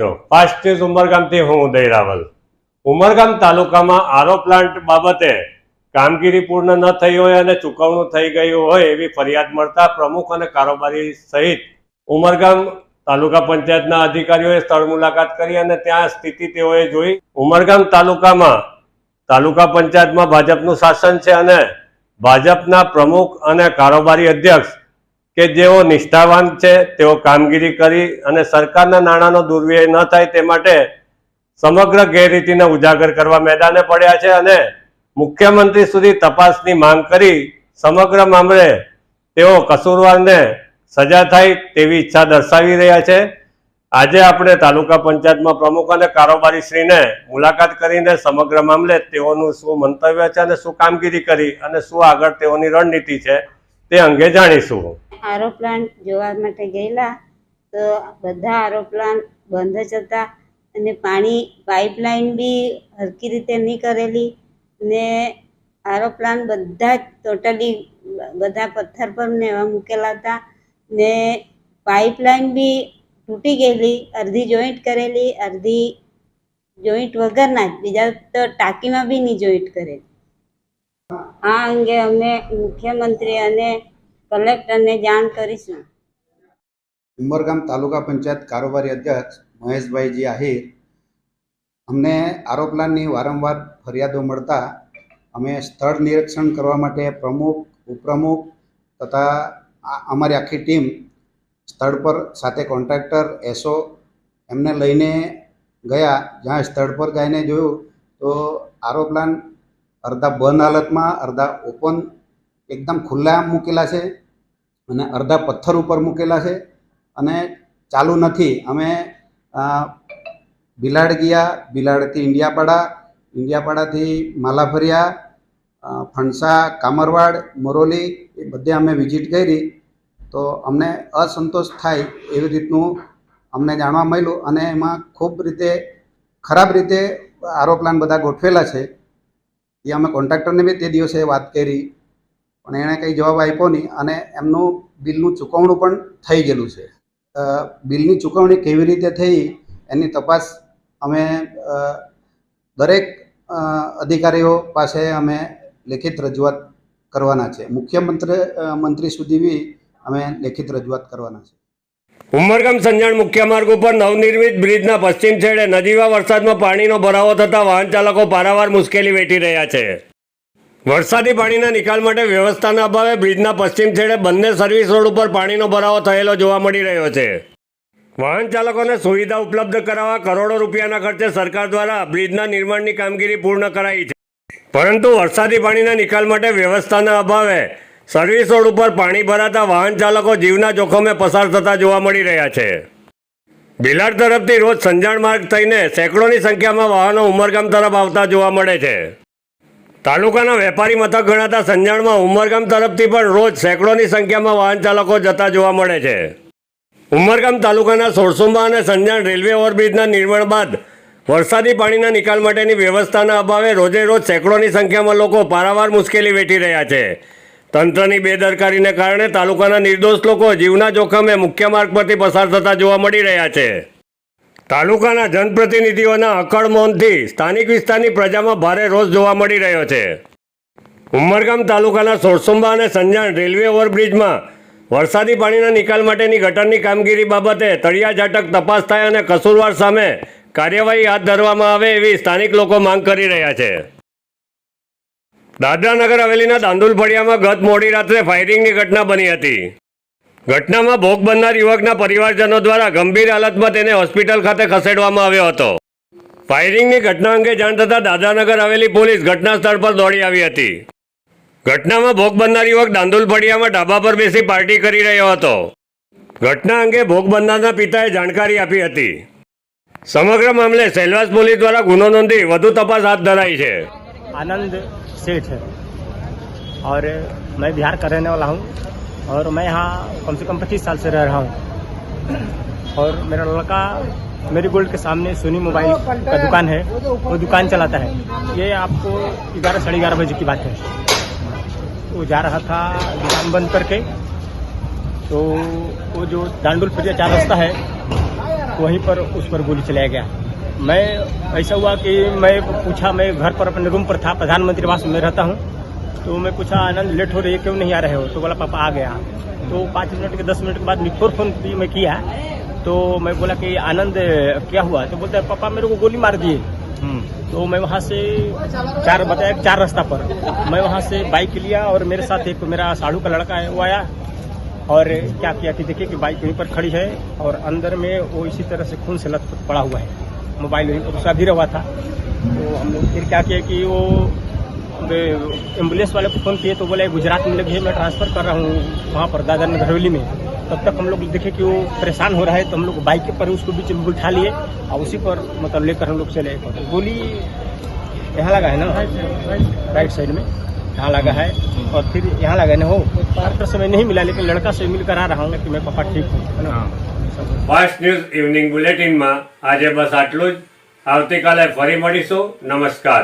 મિત્રો fast news ઉમરગામથી હું ઉદય રાવલ. ઉમરગામ તાલુકામાં આરો પ્લાન્ટ બાબતે કામગીરી પૂર્ણ ન થઈ હોય અને ચૂકવણું થઈ ગયું હોય એવી ફરિયાદ મળતા પ્રમુખ અને કારોબારી સહિત ઉમરગામ તાલુકા પંચાયતના અધિકારીઓએ સ્થળ મુલાકાત કરી અને ત્યાં સ્થિતિ તેઓએ જોઈ. ઉમરગામ તાલુકામાં તાલુકા પંચાયતમાં ભાજપનું શાસન છે અને ભાજપના પ્રમુખ અને કારોબારી અધ્યક્ષ કે જેઓ નિષ્ઠાવાન છે, તેઓ કામગીરી કરી અને સરકારના નાણાંનો દુર્વ્યય ન થાય તે માટે સમગ્ર ગેરરીતિને ઉજાગર કરવા મેદાને પડ્યા છે અને મુખ્યમંત્રી સુધી તપાસની માંગ કરી સમગ્ર મામલે તેઓ કસૂરવારને સજા થાય તેવી ઈચ્છા દર્શાવી રહ્યા છે. આજે આપણે તાલુકા પંચાયતમાં પ્રમુખ અને કારોબારી શ્રીને મુલાકાત કરીને સમગ્ર મામલે તેઓનું શું મંતવ્ય છે અને શું કામગીરી કરી અને શું આગળ તેઓની રણનીતિ છે તે અંગે જાણીશું. આરો જોવા માટે ગયેલા. તો બધા આરો બંધ જ હતા અને પાણી પાઇપલાઇન બી હરકી રીતે નહીં કરેલી ને આરો બધા જ ટોટલી બધા પથ્થર પર ને એવા મૂકેલા હતા ને પાઇપલાઇન બી તૂટી ગયેલી, અડધી જોઈન્ટ કરેલી, અડધી જોઈન્ટ વગરના જ, બીજા તો ટાંકીમાં બી નહીં જોઈન્ટ કરેલી. આ અંગે અમે મુખ્યમંત્રી અને કલેક્ટરને જાણ કરીશું. ઉમરગામ તાલુકા પંચાયત કારોબારી અધ્યક્ષ મહેશભાઈજી આહિર અમને આરોપલાનની વારંવાર ફરિયાદો મળતા અમે સ્થળ નિરીક્ષણ કરવા માટે પ્રમુખ, ઉપપ્રમુખ તથા અમારી આખી ટીમ સ્થળ પર સાથે કોન્ટ્રાક્ટર એસો એમને લઈને ગયા. જ્યાં સ્થળ પર જઈને જોયું તો આરોપલાન અડધા બંધ હાલતમાં, અડધા ઓપન એકદમ ખુલ્લા મૂકેલા છે અને અડધા પથ્થર ઉપર મૂકેલા છે અને ચાલુ નથી. અમે બિલાડ ગયા, બિલાડથી ઇન્ડિયાપાડા, ઇન્ડિયાપાડાથી માલાફરિયા ફણસા, કામરવાડ, મોરોલી એ બધે અમે વિઝિટ કરી. તો અમને અસંતોષ થાય એવી રીતનું અમને જાણવા મળ્યું અને એમાં ખૂબ રીતે, ખરાબ રીતે આરો પ્લાન બધા ગોઠવેલા છે. એ અમે કોન્ટ્રાક્ટરને બી તે દિવસે વાત કરી. પણ એણે કંઈ જવાબ આપ્યો નહીં અને એમનું બિલનું ચૂકવણું પણ થઈ ગયેલું છે. બિલની ચૂકવણી કેવી રીતે થઈ એની તપાસ અમે દરેક અધિકારીઓ પાસે અમે લેખિત રજૂઆત કરવાના છે. મુખ્યમંત્રી મંત્રી સુધી બી અમે લેખિત રજૂઆત કરવાના છે. ઉમરગામ સંજાણ મુખ્ય માર્ગ ઉપર નવનિર્મિત બ્રિજના પશ્ચિમ છેડે નદીમાં વરસાદમાં પાણીનો ભરાવો થતા વાહન ચાલકો પારાવાર મુશ્કેલી વેઠી રહ્યા છે. વરસાદી પાણીના નિકાલ માટે વ્યવસ્થાના અભાવે બ્રિજના પશ્ચિમ છેડે બંને સર્વિસ રોડ ઉપર પાણીનો ભરાવો થયેલો જોવા મળી રહ્યો છે. વાહન ચાલકોને સુવિધા ઉપલબ્ધ કરાવવા કરોડો રૂપિયાના ખર્ચે સરકાર દ્વારા બ્રિજના નિર્માણની કામગીરી પૂર્ણ કરાઈ છે. પરંતુ વરસાદી પાણીના નિકાલ માટે વ્યવસ્થાના અભાવે સર્વિસ રોડ ઉપર પાણી ભરાતા વાહન ચાલકો જીવના જોખમે પસાર થતા જોવા મળી રહ્યા છે. બિલાડ તરફથી રોજ સંજાણ માર્ગ થઈને સેંકડોની સંખ્યામાં વાહનો ઉમરગામ તરફ આવતા જોવા મળે છે. તાલુકાના વેપારી મથક ગણાતા સંજાણમાં ઉમરગામ તરફથી પણ રોજ સેંકડોની સંખ્યામાં વાહન ચાલકો જતા જોવા મળે છે. ઉમરગામ તાલુકાના સોરસુંબા અને સંજાણ રેલવે ઓવરબ્રિજના નિર્માણ બાદ વરસાદી પાણીના નિકાલ માટેની વ્યવસ્થાના અભાવે રોજે રોજ સેંકડોની સંખ્યામાં લોકો પારાવાર મુશ્કેલી વેઠી રહ્યા છે. તંત્રની બેદરકારીને કારણે તાલુકાના નિર્દોષ લોકો જીવના જોખમે મુખ્ય માર્ગ પરથી પસાર થતા જોવા મળી રહ્યા છે. તાલુકાના જનપ્રતિનિધિઓના અકળ મૌનથી સ્થાનિક વિસ્તારની પ્રજામાં ભારે રોષ જોવા મળી રહ્યો છે. ઉમરગામ તાલુકાના સોરસુંબા અને સંજાણ રેલવે ઓવરબ્રિજમાં વરસાદી પાણીના નિકાલ માટેની ગટરની કામગીરી બાબતે તળિયા ઝાટક તપાસ થાય અને કસૂરવાર સામે કાર્યવાહી હાથ ધરવામાં આવે એવી સ્થાનિક લોકો માંગ કરી રહ્યા છે. દાદરાનગર હવેલીના દાંદુલ ફળિયામાં ગત મોડી રાત્રે ફાયરિંગની ઘટના બની હતી. ઘટનામાં ભોગ બનનાર યુવકના પરિવારજનો દ્વારા ગંભીર હાલતમાં તેને હોસ્પિટલ ખાતે ખસેડવામાં આવ્યો હતો ફાયરિંગની ઘટના અંગે જાણ થતાં દાદરાનગર હવેલી પોલીસ ઘટના સ્થળ પર દોડી આવી હતી ઘટનામાં ભોગ બનનાર યુવક દાંદુલ ફળિયામાં ઢાબા પર બેસી પાર્ટી કરી રહ્યો હતો ઘટના અંગે ભોગ બનનારના પિતાએ જાણકારી આપી હતી સમગ્ર મામલે સેલવાસ પોલીસ દ્વારા ગુનો નોંધી વધુ તપાસ હાથ ધરાઈ છે आनंद सेठ है और मैं बिहार का रहने वाला हूँ और मैं यहाँ कम से कम पच्चीस साल से रह रहा हूँ। और मेरा लड़का मेरी गोल्ड के सामने सोनी मोबाइल का दुकान है, वो दुकान चलाता है। ये आपको ग्यारह, साढ़े ग्यारह बजे की बात है। वो जा रहा था दुकान बंद करके। तो वो जो दांडुल फरिया चार रास्ता है, वहीं पर उस पर गोली चलाया गया। मैं, ऐसा हुआ कि मैं पूछा, मैं घर पर, अपने रूम पर था, प्रधानमंत्री आवास में रहता हूँ। तो मैं पूछा आनंद लेट हो रही है क्यों नहीं आ रहे हो? तो बोला पापा आ गया। तो पाँच मिनट के दस मिनट के बाद फिर फ़ोन मैं किया। तो मैं बोला कि आनंद क्या हुआ? तो बोलते पापा मेरे को गोली मार दिए। तो मैं वहाँ से चार बताया चार रास्ता पर। मैं वहाँ से बाइक लिया और मेरे साथ एक मेरा साड़ू का लड़का है वो आया और क्या किया कि देखिए कि बाइक वहीं पर खड़ी है और अंदर में वो इसी तरह से खून से लथपथ पड़ा हुआ है। मोबाइल वहीं पर उसका भी हुआ था। तो हम लोग फिर क्या किया कि वो एम्बुलेंस वाले को फ़ोन किए तो बोले गुजरात में लगी है मैं ट्रांसफ़र कर रहा हूँ वहाँ पर दादर नगर हवेली में तब तक हम लोग देखे कि वो परेशान हो रहा है तो हम लोग बाइक के पर उसको बीच में बिठा लिए और उसी पर मतलब लेकर हम लोग चले तो गोली यहाँ लगा है ना राइट साइड में यहाँ लगा है और फिर यहाँ लगा है ना हो डॉक्टर से मैं नहीं मिला लेकिन लड़का से मिलकर आ रहा हूँ कि मैं पापा ठीक हूँ है ना ફાસ્ટ ન્યૂઝ ઇવનિંગ બુલેટિનમાં આજે બસ આટલું જ આવતીકાલે ફરી મળીશું નમસ્કાર